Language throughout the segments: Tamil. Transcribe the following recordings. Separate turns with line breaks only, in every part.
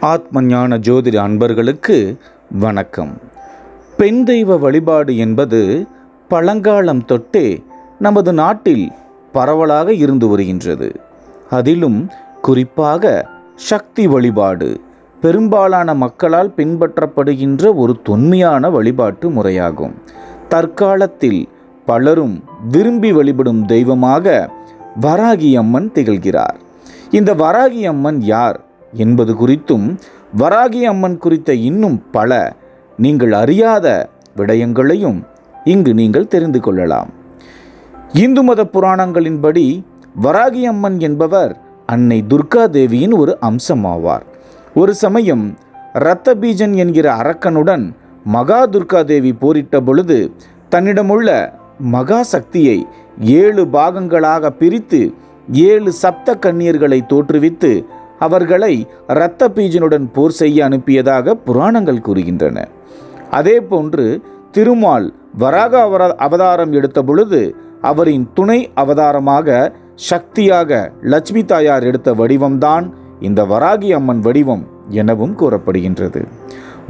ஆத்ம ஞான ஜோதிட அன்பர்களுக்கு வணக்கம். பெண் தெய்வ வழிபாடு என்பது பழங்காலம் தொட்டே நமது நாட்டில் பரவலாக இருந்து வருகின்றது. அதிலும் குறிப்பாக சக்தி வழிபாடு பெரும்பாலான மக்களால் பின்பற்றப்படுகின்ற ஒரு தொன்மையான வழிபாட்டு முறையாகும். தற்காலத்தில் பலரும் விரும்பி வழிபடும் தெய்வமாக வராகி அம்மன் திகழ்கிறார். இந்த வராகி அம்மன் யார்? என்பது குறித்தும் வராகி அம்மன் குறித்த இன்னும் பல நீங்கள் அறியாத விடயங்களையும் இங்கு நீங்கள் தெரிந்து கொள்ளலாம். இந்து மத புராணங்களின்படி வராகி அம்மன் என்பவர் அன்னை துர்கா தேவியின் ஒரு அம்சமாவார். ஒரு சமயம் இரத்த பீஜன் என்கிற அரக்கனுடன் மகா துர்கா தேவி போரிட்ட பொழுது தன்னிடமுள்ள மகா சக்தியை ஏழு பாகங்களாக பிரித்து ஏழு சப்த கன்னியர்களை தோற்றுவித்து அவர்களை இரத்த பீஜனுடன் போர் செய்ய அனுப்பியதாக புராணங்கள் கூறுகின்றன. அதே போன்று திருமால் வராக அவர அவதாரம் எடுத்த பொழுது அவரின் துணை அவதாரமாக சக்தியாக லட்சுமி தாயார் எடுத்த வடிவம்தான் இந்த வராகி அம்மன் வடிவம் எனவும் கூறப்படுகின்றது.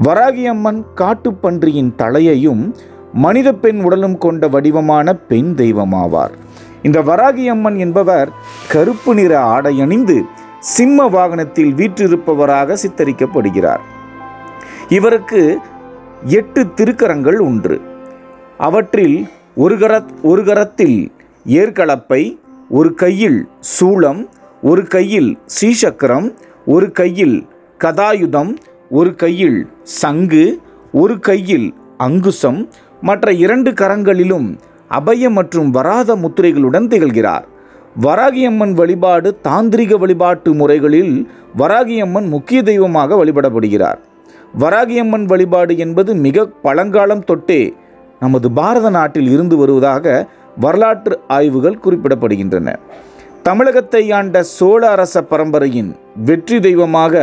வராகி அம்மன் காட்டுப்பன்றியின் தலையையும் மனித பெண் உடலும் கொண்ட வடிவமான பெண் தெய்வமாவார். இந்த வராகி அம்மன் என்பவர் கருப்பு நிற ஆடை அணிந்து சிம்ம வாகனத்தில் வீற்றிருப்பவராக சித்தரிக்கப்படுகிறார். இவருக்கு எட்டு திருக்கரங்கள் உண்டு. அவற்றில் ஒரு கர ஒரு கரத்தில் ஏற்களப்பை ஒரு கையில் சூளம் ஒரு கையில் ஸ்ரீசக்கரம் ஒரு கையில் கதாயுதம் ஒரு கையில் சங்கு ஒரு கையில் அங்குசம் மற்ற இரண்டு கரங்களிலும் அபய மற்றும் வராத முத்திரைகளுடன் திகழ்கிறார். வராகியம்மன் வழிபாடு தாந்திரிக வழிபாட்டு முறைகளில் வராகியம்மன் முக்கிய தெய்வமாக வழிபடப்படுகிறார். வராகியம்மன் வழிபாடு என்பது மிக பழங்காலம் தொட்டே நமது பாரத நாட்டில் இருந்து வருவதாக வரலாற்று ஆய்வுகள் குறிப்பிடப்படுகின்றன. தமிழகத்தை ஆண்ட சோழ அரச பரம்பரையின் வெற்றி தெய்வமாக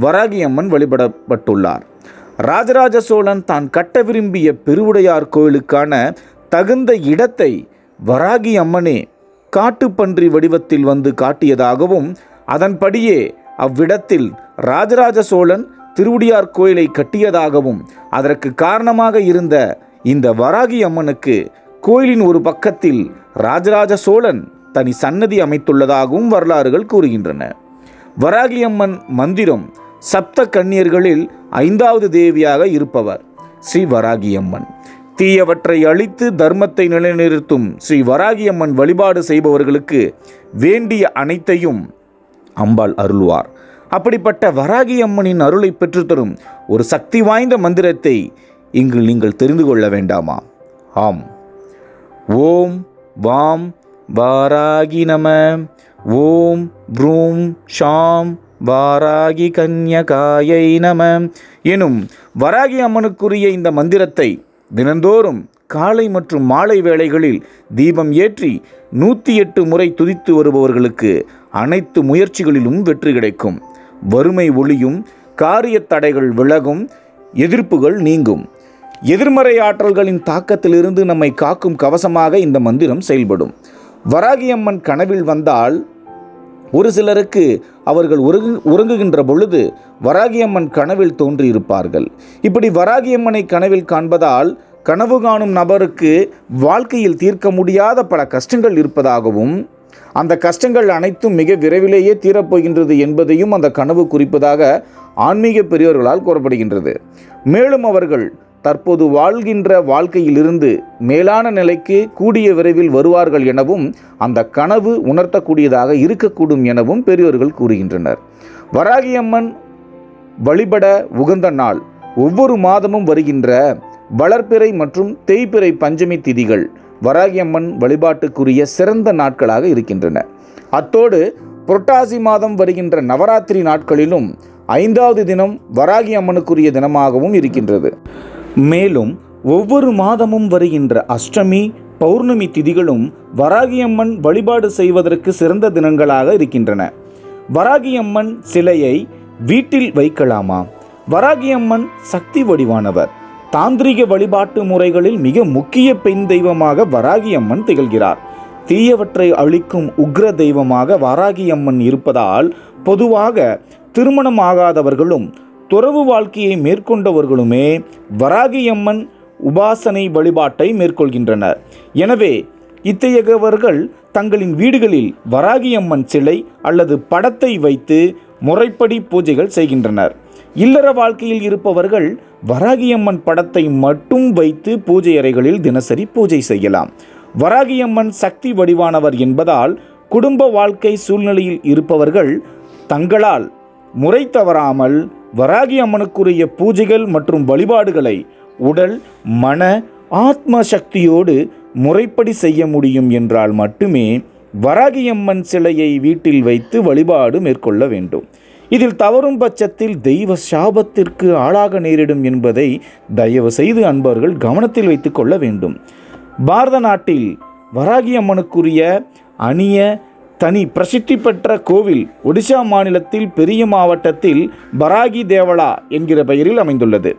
வராகியம்மன் வழிபடப்பட்டுள்ளார். ராஜராஜ சோழன் தான் கட்ட விரும்பிய பெருவுடையார் கோயிலுக்கான தகுந்த இடத்தை வராகி அம்மனே காட்டுப்பன்றி வடிவத்தில் வந்து காட்டியதாகவும் அதன்படியே அவ்விடத்தில் ராஜராஜ சோழன் திருவுடியார் கோயிலை கட்டியதாகவும் அதற்கு காரணமாக இருந்த இந்த வராகி அம்மனுக்கு கோயிலின் ஒரு பக்கத்தில் ராஜராஜ சோழன் தனி சன்னதி அமைத்துள்ளதாகவும் வரலாறுகள் கூறுகின்றன. வராகி அம்மன் மந்திரம் சப்த கன்னியர்களில் ஐந்தாவது தேவியாக இருப்பவர் ஸ்ரீ வராகியம்மன் தீயவற்றை அழித்து தர்மத்தை நிலைநிறுத்தும் ஸ்ரீ வராகியம்மன் வழிபாடு செய்பவர்களுக்கு வேண்டிய அனைத்தையும் அம்பாள் அருள்வார். அப்படிப்பட்ட வராகி அம்மனின் அருளை பெற்றுத்தரும் ஒரு சக்தி வாய்ந்த மந்திரத்தை இங்கு நீங்கள் தெரிந்து கொள்ள வேண்டாமா? ஆம். ஓம் வாம் வாராகி நம. ஓம் ப்ரூம் ஷாம் வாராகி கன்யகாயை நம. எனும் வராகி அம்மனுக்குரிய இந்த மந்திரத்தை தினந்தோறும் காலை மற்றும் மாலை வேளைகளில் தீபம் ஏற்றி நூற்றி எட்டு முறை துதித்து வருபவர்களுக்கு அனைத்து முயற்சிகளிலும் வெற்றி கிடைக்கும். வறுமை ஒளியும் காரிய தடைகள் விலகும் எதிர்ப்புகள் நீங்கும். எதிர்மறை ஆற்றல்களின் தாக்கத்திலிருந்து நம்மை காக்கும் கவசமாக இந்த மந்திரம் செயல்படும். வராகியம்மன் கனவில் வந்தால் ஒரு சிலருக்கு அவர்கள் உறங்கு உறங்குகின்ற பொழுது வராகியம்மன் கனவில் தோன்றியிருப்பார்கள். இப்படி வராகியம்மனை கனவில் காண்பதால் கனவு காணும் நபருக்கு வாழ்க்கையில் தீர்க்க முடியாத பல கஷ்டங்கள் இருப்பதாகவும் அந்த கஷ்டங்கள் அனைத்தும் மிக விரைவிலேயே தீரப்போகின்றது என்பதையும் அந்த கனவு குறிப்பதாக ஆன்மீக பெரியோர்களால் கூறப்படுகின்றது. மேலும் அவர்கள் தற்போது வாழ்கின்ற வாழ்க்கையிலிருந்து மேலான நிலைக்கு கூடிய விரைவில் வருவார்கள் எனவும் அந்த கனவு உணர்த்தக்கூடியதாக இருக்கக்கூடும் எனவும் பெரியோர்கள் கூறுகின்றனர். வராகியம்மன் வழிபட உகந்த நாள். ஒவ்வொரு மாதமும் வருகின்ற வளர்ப்பிறை மற்றும் தேய்பிறை பஞ்சமி திதிகள் வராகியம்மன் வழிபாட்டுக்குரிய சிறந்த நாட்களாக இருக்கின்றன. அத்தோடு புரட்டாசி மாதம் வருகின்ற நவராத்திரி நாட்களிலும் ஐந்தாவது தினம் வராகி அம்மனுக்குரிய தினமாகவும் இருக்கின்றது. மேலும் ஒவ்வொரு மாதமும் வருகின்ற அஷ்டமி பௌர்ணமி திதிகளும் வராகியம்மன் வழிபாடு செய்வதற்கு சிறந்த தினங்களாக இருக்கின்றன. வராகியம்மன் சிலையை வீட்டில் வைக்கலாமா? வராகியம்மன் சக்தி வடிவானவர். தாந்திரிக வழிபாட்டு முறைகளில் மிக முக்கிய பெண் தெய்வமாக வராகியம்மன் திகழ்கிறார். தீயவற்றை அழிக்கும் உக்ர தெய்வமாக வராகியம்மன் இருப்பதால் பொதுவாக திருமணம் ஆகாதவர்களும் துறவு வாழ்க்கையை மேற்கொண்டவர்களுமே வராகியம்மன் உபாசனை வழிபாட்டை மேற்கொள்கின்றனர். எனவே இத்தகையவர்கள் தங்களின் வீடுகளில் வராகியம்மன் சிலை அல்லது படத்தை வைத்து முறைப்படி பூஜைகள் செய்கின்றனர். இல்லற வாழ்க்கையில் இருப்பவர்கள் வராகியம்மன் படத்தை மட்டும் வைத்து பூஜை அறைகளில் தினசரி பூஜை செய்யலாம். வராகியம்மன் சக்தி வடிவானவர் என்பதால் குடும்ப வாழ்க்கை சூழ்நிலையில் இருப்பவர்கள் தங்களால் முறை தவறாமல் வராகி அம்மனுக்குரிய பூஜைகள் மற்றும் வழிபாடுகளை உடல் மன ஆத்ம சக்தியோடு முறைப்படி செய்ய முடியும் என்றால் மட்டுமே வராகியம்மன் சிலையை வீட்டில் வைத்து வழிபாடு மேற்கொள்ள வேண்டும். இதில் தவறும் பட்சத்தில் தெய்வ சாபத்திற்கு ஆளாக நேரிடும் என்பதை தயவு செய்து அன்பர்கள் கவனத்தில் வைத்து கொள்ள வேண்டும். பாரத நாட்டில் வராகி அம்மனுக்குரிய அணிய தனி பிரசித்தி பெற்ற கோவில் ஒடிசா மாநிலத்தில் பெரிய மாவட்டத்தில் பராகி தேவலா என்கிற பெயரில் அமைந்துள்ளது.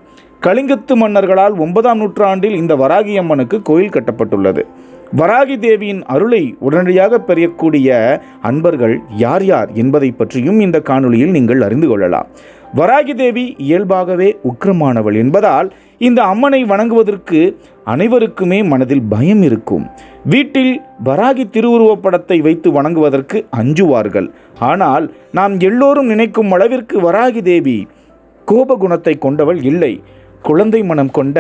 கலிங்கத்து மன்னர்களால் ஒன்பதாம் நூற்றாண்டில் இந்த வராகி அம்மனுக்கு கோயில் கட்டப்பட்டுள்ளது. வராகி தேவியின் அருளை உடனடியாக பெறக்கூடிய அன்பர்கள் யார் யார் என்பதை பற்றியும் இந்த காணொளியில் நீங்கள் அறிந்து கொள்ளலாம். வராகி தேவி இயல்பாகவே உக்கிரமானவள் என்பதால் இந்த அம்மனை வணங்குவதற்கு அனைவருக்குமே மனதில் பயம் இருக்கும். வீட்டில் வராகி திருவுருவப் படத்தை வைத்து வணங்குவதற்கு அஞ்சுவார்கள். ஆனால் நாம் எல்லோரும் நினைக்கும் அளவிற்கு வராகி தேவி கோபகுணத்தை கொண்டவள் இல்லை. குழந்தை மனம் கொண்ட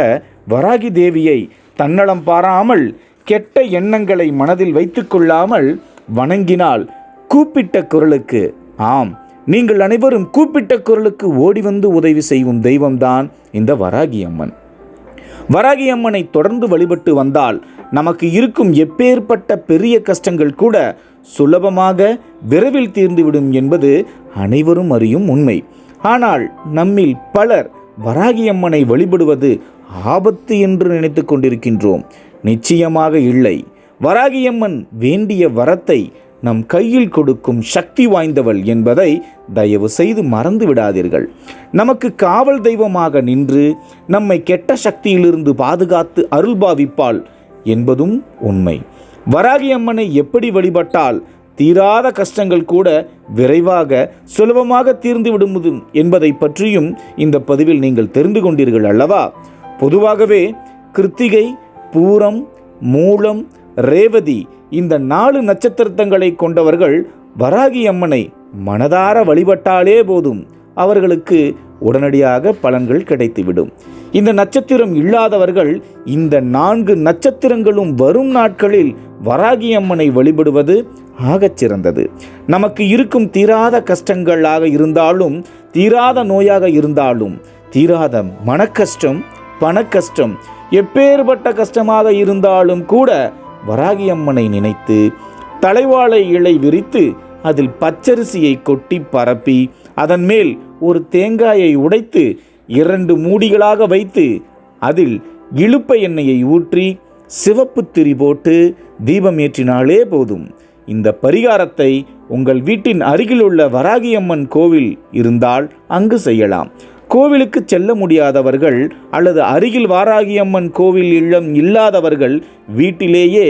வராகி தேவியை தன்னலம் பாராமல் கெட்ட எண்ணங்களை மனதில் வைத்துக்கொள்ளாமல் வணங்கினால் கூப்பிட்ட குரலுக்கு ஆம் நீங்கள் அனைவரும் கூப்பிட்ட குரலுக்கு ஓடி வந்து உதவி செய்யும் தெய்வம்தான் இந்த வராகி அம்மன். வராகி அம்மனை தொடர்ந்து வழிபட்டு வந்தால் நமக்கு இருக்கும் எப்பேற்பட்ட பெரிய கஷ்டங்கள் கூட சுலபமாக விரைவில் தீர்ந்துவிடும் என்பது அனைவரும் அறியும் உண்மை. ஆனால் நம்மில் பலர் வராகி அம்மனை வழிபடுவது ஆபத்து என்று நினைத்து கொண்டிருக்கின்றோம். நிச்சயமாக இல்லை. வராகியம்மன் வேண்டிய வரத்தை நம் கையில் கொடுக்கும் சக்தி வாய்ந்தவள் என்பதை தயவு செய்து மறந்து விடாதீர்கள். நமக்கு காவல் தெய்வமாக நின்று நம்மை கெட்ட சக்தியிலிருந்து பாதுகாத்து அருள்பாவிப்பாள் என்பதும் உண்மை. வராகி அம்மனை எப்படி வழிபட்டால் தீராத கஷ்டங்கள் கூட விரைவாக சுலபமாக தீர்ந்து விடுவது என்பதை பற்றியும் இந்த பதிவில் நீங்கள் தெரிந்து கொண்டீர்கள் அல்லவா? பொதுவாகவே கிருத்திகை பூரம் மூலம் ரேவதி இந்த நாலு நட்சத்திரத்தங்களை கொண்டவர்கள் வராகி அம்மனை மனதார வழிபட்டாலே போதும். அவர்களுக்கு உடனடியாக பலன்கள் கிடைத்துவிடும். இந்த நட்சத்திரம் இல்லாதவர்கள் இந்த நான்கு நட்சத்திரங்களும் வரும் நாட்களில் வராகி அம்மனை வழிபடுவது ஆகச் சிறந்தது. நமக்கு இருக்கும் தீராத கஷ்டங்களாக இருந்தாலும் தீராத நோயாக இருந்தாலும் தீராத மனக்கஷ்டம் பணக்கஷ்டம் எப்பேற்பட்ட கஷ்டமாக இருந்தாலும் கூட வராகி அம்மனை நினைத்து தலைவாழை இலை விரித்து அதில் பச்சரிசியை கொட்டி பரப்பி அதன் மேல் ஒரு தேங்காயை உடைத்து இரண்டு மூடிகளாக வைத்து அதில் இழுப்ப எண்ணெயை ஊற்றி சிவப்பு திரி போட்டு தீபம் ஏற்றினாலே போதும். இந்த பரிகாரத்தை உங்கள் வீட்டின் அருகிலுள்ள வராகியம்மன் கோவில் இருந்தால் அங்கு செய்யலாம். கோவிலுக்கு செல்ல முடியாதவர்கள் அல்லது அருகில் வாராகியம்மன் கோவில் இல்லம் இல்லாதவர்கள் வீட்டிலேயே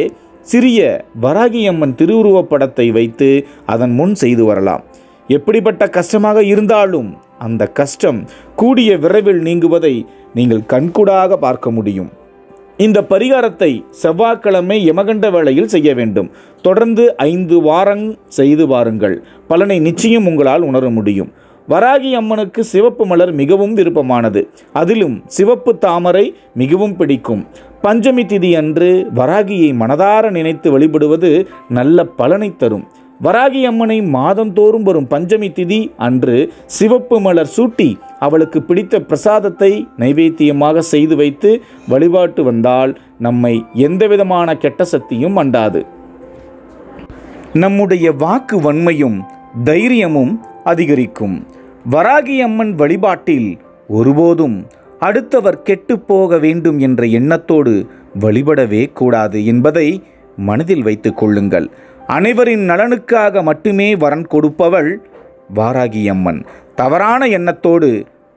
சிறிய வராகியம்மன் திருவுருவப் படத்தை வைத்து அதன் முன் செய்து வரலாம். எப்படிப்பட்ட கஷ்டமாக இருந்தாலும் அந்த கஷ்டம் கூடிய விரைவில் நீங்குவதை நீங்கள் கண்கூடாக பார்க்க முடியும். இந்த பரிகாரத்தை செவ்வாய்க்கிழமை யமகண்ட வேளையில் செய்ய வேண்டும். தொடர்ந்து ஐந்து வாரம் செய்து வாருங்கள். பலனை நிச்சயம் உங்களால் உணர முடியும். வராகி அம்மனுக்கு சிவப்பு மலர் மிகவும் விருப்பமானது. அதிலும் சிவப்பு தாமரை மிகவும் பிடிக்கும். பஞ்சமி திதி அன்று வராகியை மனதார நினைத்து வழிபடுவது நல்ல பலனை தரும். வராகி அம்மனை மாதந்தோறும் வரும் பஞ்சமி திதி அன்று சிவப்பு மலர் சூட்டி அவளுக்கு பிடித்த பிரசாதத்தை நைவேத்தியமாக செய்து வைத்து வழிபாட்டு வந்தால் நம்மை எந்தவிதமான கெட்ட சக்தியும் அண்டாது. நம்முடைய வாக்கு வன்மையும் தைரியமும் அதிகரிக்கும். வராகி அம்மன் வழிபாட்டில் ஒருபோதும் அடுத்தவர் கெட்டுப்போக வேண்டும் என்ற எண்ணத்தோடு வழிபடவே கூடாது என்பதை மனதில் வைத்துக் கொள்ளுங்கள். அனைவரின் நலனுக்காக மட்டுமே வரன் கொடுப்பவள் வாராகி அம்மன் தவறான எண்ணத்தோடு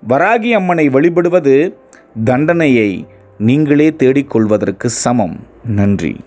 வராகி அம்மனை வழிபடுவது தண்டனையை நீங்களே தேடிக்கொள்வதற்கு சமம். நன்றி.